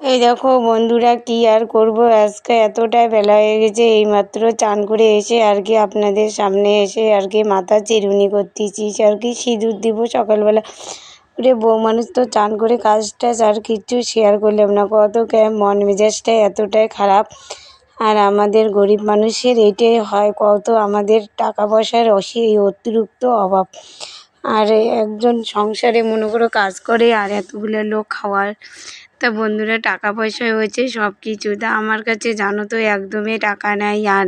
এই দেখো বন্ধুরা, কি আর করব? আজকে এতটাই বেলা হয়ে গেছে, এইমাত্র চান করে এসে আর কি আপনাদের সামনে এসে আর কি মাথা চিরুনি করতেছি। আর কি সিঁদুর দিব সকালবেলা। ওরে বউ মানুষ তো চান করে কাজ টাজ আর কিচ্ছু শেয়ার করলাম না। কত মন মেজাজটাই এতটাই খারাপ। আর আমাদের গরিব মানুষের এটাই হয়, কত আমাদের টাকা পয়সার অসি অতিরিক্ত অভাব। আর একজন সংসারে মনে করো কাজ করে আর এতগুলো লোক খাওয়ার, তা বন্ধুরা টাকা পয়সা হয়েছে সব কিছু তা আমার কাছে জানো তো, একদমই টাকা নেই। আর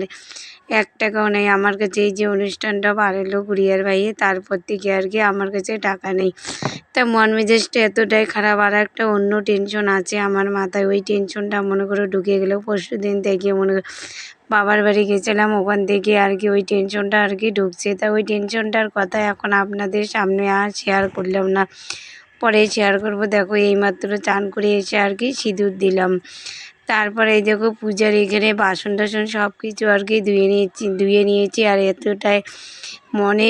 এক টাকাও নেই। আমার কাছে এই যে অনুষ্ঠানটা বাড়ালো গুড়িয়ার ভাইয়ে তারপর থেকে আর কি আমার কাছে টাকা নেই। তা মন মেজাজটা এতটাই খারাপ, আর একটা অন্য টেনশন আছে আমার মাথায়। ওই টেনশনটা মনে করো ঢুকে গেলো, পরশু দিন থেকে মনে করো বাবার বাড়ি গেছিলাম, ওখান থেকে আর কি ওই টেনশনটা আর কি ঢুকছে। তা ওই টেনশনটার কথা এখন আপনাদের সামনে আর শেয়ার করলাম না। পরে শেয়ার করব। দেখো এইমাত্র চান করে এসে আর কি সিঁদুর দিলাম। তারপরে এই দেখো পূজার এখানে বাসন টাসন সব কিছু আর কি ধুয়ে নিয়েছি ধুয়ে নিয়েছি আর এতটাই মনে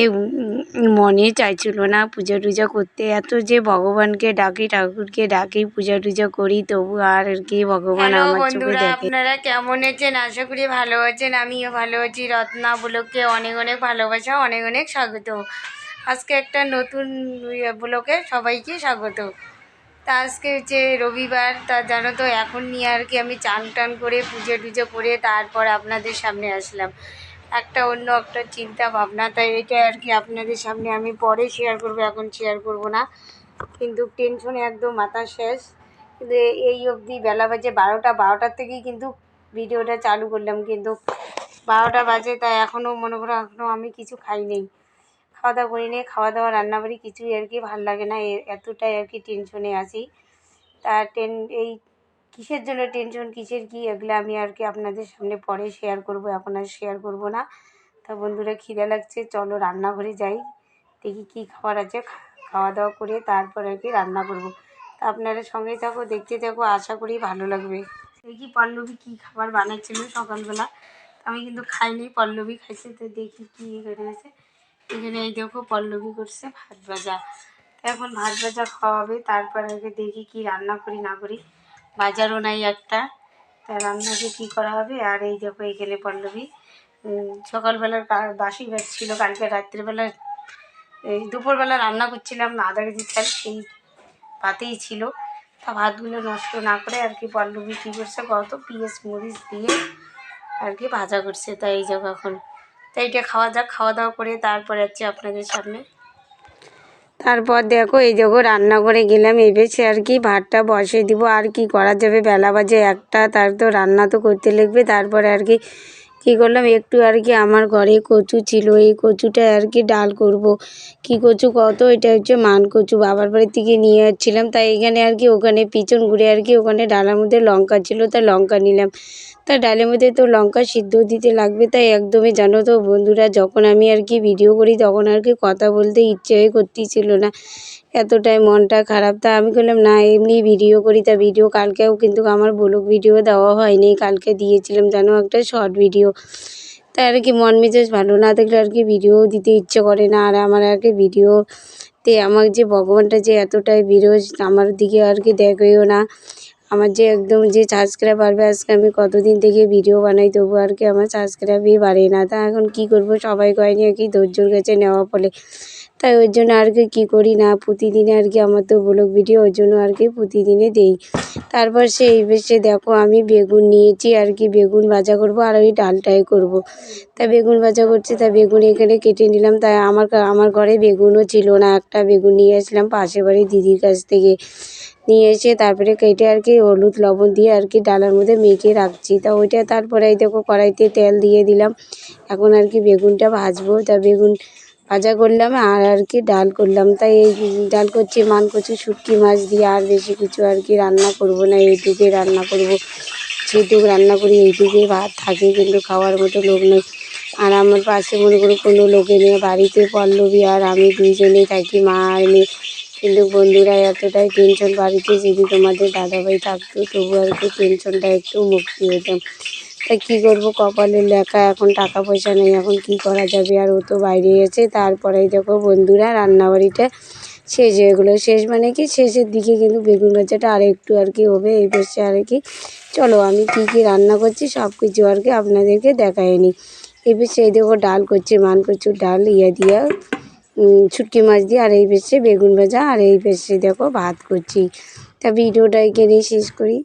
মনে চাইছিল না পূজা টুজা করতে। এত যে ভগবানকে ডাকি ঠাকুরকে ডাকি পূজা টুজা করি তবু আর কি ভগবান আমার চোখে বন্ধুরা দেখে। আপনারা কেমন আছেন? আশা করি ভালো আছেন আমিও ভালো আছি। রত্না ব্লগকে অনেক অনেক ভালোবাসা অনেক অনেক স্বাগত। আজকে একটা নতুন ইয়ে ব্লগে সবাইকে স্বাগত। তা আজকে হচ্ছে রবিবার, তা জানো তো, এখন নিয়ে আর কি আমি চান টান করে পুজো টুজো করে তারপর আপনাদের সামনে আসলাম। একটা অন্য একটা চিন্তা ভাবনা, তাই এটা আর কি আপনাদের সামনে আমি পরে শেয়ার করব, এখন শেয়ার করব না। কিন্তু টেনশনে একদম মাথা শেষ। কিন্তু এই অবধি বেলা বাজে বারোটা, বারোটার থেকেই কিন্তু ভিডিওটা চালু করলাম। কিন্তু বারোটা বাজে, তাই এখনও মনে করো এখনও আমি কিছু খাই নেই। খাওয়া দাওয়া করি নেই খাওয়া দাওয়া রান্নাবাড়ি কিছুই আর কি ভালো লাগে না। এতটাই আর কি টেনশনে আছি। তা টেন এই কিসের জন্য টেনশন কিসের কি, এগুলো আমি আর কি আপনাদের সামনে পরে শেয়ার করব, এখন আর শেয়ার করব না। তা বন্ধুরা খিদে লাগছে, চলো রান্নাঘরে যাই। দেখি কী খাবার আছে খাওয়া দাওয়া করে তারপর আর কি রান্না করব। তা আপনারা সঙ্গে থাকো, দেখতে থাকো, আশা করি ভালো লাগবে। দেখি পল্লবী কী খাবার বানাচ্ছিল সকালবেলা। আমি কিন্তু খাইনি, পল্লবী খাইছে, তো দেখি কী করেছে এখানে এই দেখো পল্লবী করছে ভাত ভাজা। এখন ভাত ভাজা খাওয়াবে, তারপর আগে দেখি কি রান্না করি না করি। বাজারও নাই একটা। তা রান্নাকে কী করা হবে? আর এই দেখো এখানে পল্লবী সকালবেলার বাসি ভাত ছিল কালকে রাত্রিবেলা এই দুপুরবেলা রান্না করছিলাম আধা কেজি চাল সেই ভাতেই ছিল। তা ভাতগুলো নষ্ট না করে আর কি পল্লবী কী করছে কত পিঁয়াজ মরিচ দিয়ে আর কি ভাজা করছে। তাই এই যাব এখন তাই এটা খাওয়া যাক, খাওয়া দাওয়া করে তারপর যাচ্ছি আপনাদের সামনে। তারপর দেখো, এই দেখো রান্না করে গেলাম এবেছে আর কি, ভাতটা বসিয়ে দিব, আর কি করা যাবে? বেলা বাজে একটা, তার তো রান্না তো করতে লাগবে, তারপরে আর কি, কী করলাম, একটু আর কি আমার ঘরে কচু ছিল, এই কচুটা আর কি ডাল করব। কি কচু কত? এটা হচ্ছে মান কচু, বাবার বাড়ি থেকে নিয়ে যাচ্ছিলাম তাই এখানে আর কি ওখানে পিছন ঘুরে আর কি ওখানে ডালার মধ্যে লঙ্কা ছিল তাই লঙ্কা নিলাম। তা ডালের মধ্যে তো লঙ্কা সিদ্ধ দিতে লাগবে, তাই একদমই জানো তো বন্ধুরা, যখন আমি আর কি ভিডিও করি তখন আর কি কথা বলতে ইচ্ছে করতেছিল না। এতটাই মনটা খারাপ, তা আমি বললাম, না, এমনি ভিডিও করি। তা ভিডিও কালকেও কিন্তু আমার ব্লগ ভিডিও দেওয়া হয়নি, কালকে দিয়েছিলাম জানো একটা শর্ট ভিডিও তাই আর কি মন মেজাজ ভালো না থাকলে আর কি ভিডিও দিতে ইচ্ছে করে না, আর আমার আর কি ভিডিওতে আমার যে ভগবানটা যে এতটাই বিরোজ, আমার দিকে আর কি দেখেও না। আমার যে একদম যে সাবস্ক্রাইব বাড়বে, আজকে আমি কতদিন থেকে ভিডিও বানাই, তবু আর কি আমার সাবস্ক্রাইবই বাড়ে না। তা এখন কি করব, সবাই কয়নি আর কি ধৈর্যর কাছে নেওয়া ফলে। তাই ওই জন্য আর কি, কী করি না, প্রতিদিনে আর কি আমার তো ব্লগ ভিডিও ওই জন্য আর কি প্রতিদিনে দেই। তারপর সেই বেশে দেখো, আমি বেগুন নিয়েছি, আর কি বেগুন ভাজা করব, আর ওই ডালটাই করব। তা বেগুন ভাজা করছি, তা বেগুন এখানে কেটে নিলাম। তাই আমার আমার ঘরে বেগুনও ছিল না, একটা বেগুন নিয়ে আসলাম পাশের বাড়ির দিদির কাছ থেকে। নিয়ে এসে তারপরে কেটে আর কি হলুদ, লবণ দিয়ে আর কি ডালার মধ্যে মেখে রাখছি। তা ওইটা তারপরে দেখো কড়াইতে তেল দিয়ে দিলাম। এখন আর কি বেগুনটা ভাজবো। তা বেগুন ভাজা করলাম আর আর কি ডাল করলাম। তাই এই ডাল করছি, মান কচু শুটকি মাছ দিয়ে আর বেশি কিছু আর কি রান্না করব না। এইটুকুই রান্না করব। যেটুকু রান্না করি, এইটুকুই ভাত থাকে কিন্তু খাওয়ার মতো লোক নেই। আর আমার পাশে মনে করো কোনো লোকে নেই। বাড়িতে পল্লবী আর আমি দুইজনেই থাকি, মা আর কিন্তু বন্ধুরা, এতটাই টেনশন বাড়িতে যদি তোমাদের দাদাভাই থাকতো, তবু আর কি টেনশনটা একটু মুক্তি হতাম। তা কী করব, কপালে লেখা, এখন টাকা পয়সা নেই, এখন কি করা যাবে? আর ও তো বাইরে গেছে, তারপরেই দেখো বন্ধুরা, রান্নাবাড়িটা শেষ হয়ে গেলো। শেষ মানে কি? শেষের দিকে কিন্তু বেগুন ভাজাটা আর একটু আর কি হবে, এই পাশে আর কি। চলো, আমি কি কি রান্না করছি, সব কিছু আর কি আপনাদেরকে দেখায়নি। পাশে এই দেখো ডাল করছি মান কচুর ডাল ইয়ে দিয়া। শুটকি মাছ দিয়ে আর এই পাশে বেগুন ভাজা আর এই পাশে দেখো ভাত করছি। তা ভিডিওটা এখানেই শেষ করি।